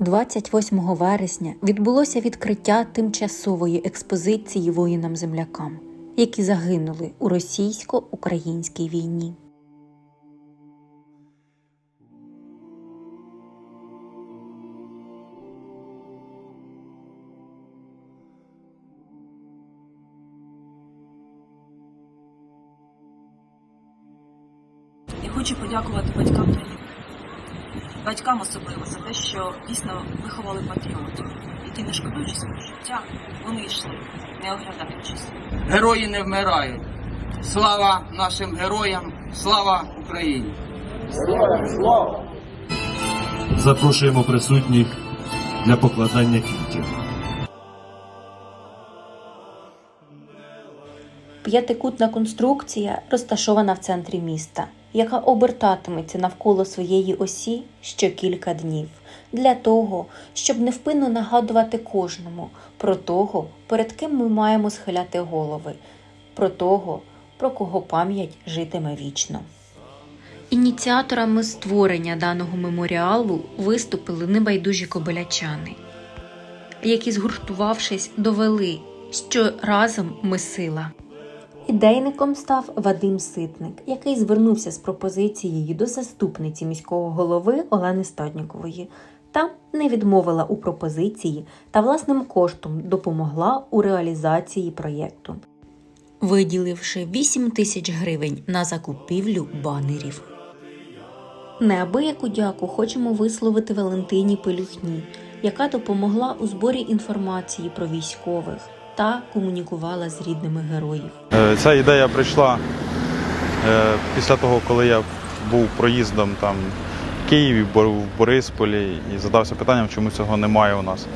28 вересня відбулося відкриття тимчасової експозиції воїнам-землякам, які загинули у російсько-українській війні. Хочу подякувати батькам. Батькам особливо за те, що дійсно виховали патріотів, які не шкодуючи своє життя, вони йшли, не оглядаючись. Герої не вмирають. Слава нашим героям, слава Україні! Запрошуємо присутніх для покладання квітів. П'ятикутна конструкція розташована в центрі міста, яка обертатиметься навколо своєї осі ще кілька днів, для того, щоб невпинно нагадувати кожному про того, перед ким ми маємо схиляти голови, про того, про кого пам'ять житиме вічно. Ініціаторами створення даного меморіалу виступили небайдужі кобилячани, які, згуртувавшись, довели, що разом ми сила. Ідейником став Вадим Ситник, який звернувся з пропозицією до заступниці міського голови Олени Стаднікової. Та не відмовила у пропозиції та власним коштом допомогла у реалізації проєкту, виділивши 8 тисяч гривень на закупівлю банерів. Неабияку дяку хочемо висловити Валентині Пелюхні, яка допомогла у зборі інформації про військових та комунікувала з рідними героїв. Е, Ця ідея прийшла е, після того, коли я був проїздом там в Києві, в Борисполі і задався питанням, чому цього немає у нас.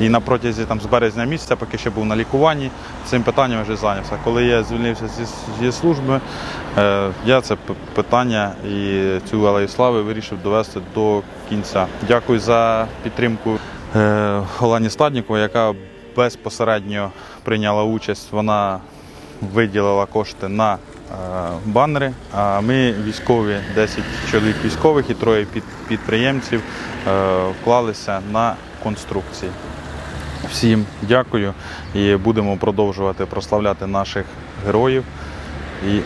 І на протязі там, з березня місяця, поки ще був на лікуванні, цим питанням вже зайнявся. Коли я звільнився зі, служби, е, я це питання і цю алею слави вирішив довести до кінця. Дякую за підтримку Олені Стаднікової, яка безпосередньо прийняла участь. Вона виділила кошти на е, банери. А ми військові, 10 чоловік військових і троє під, підприємців е, вклалися на конструкції. Всім дякую і будемо продовжувати прославляти наших героїв. І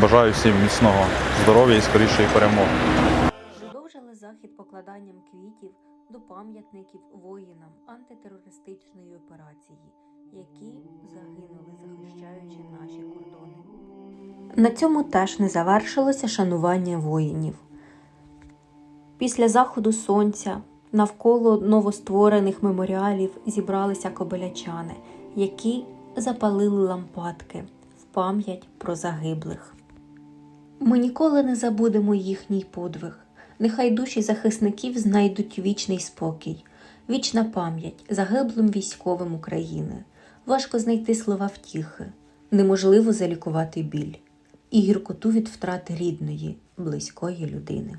бажаю всім міцного здоров'я і скорішої перемоги. Продовжили захід покладанням квітів до пам'ятників воїнам антитерористичної операції, які загинули, захищаючи наші кордони. На цьому теж не завершилося шанування воїнів. Після заходу сонця навколо новостворених меморіалів зібралися кобилячани, які запалили лампадки в пам'ять про загиблих. Ми ніколи не забудемо їхній подвиг. Нехай душі захисників знайдуть вічний спокій, вічна пам'ять загиблим військовим України. Важко знайти слова втіхи, неможливо залікувати біль і гіркоту від втрати рідної, близької людини.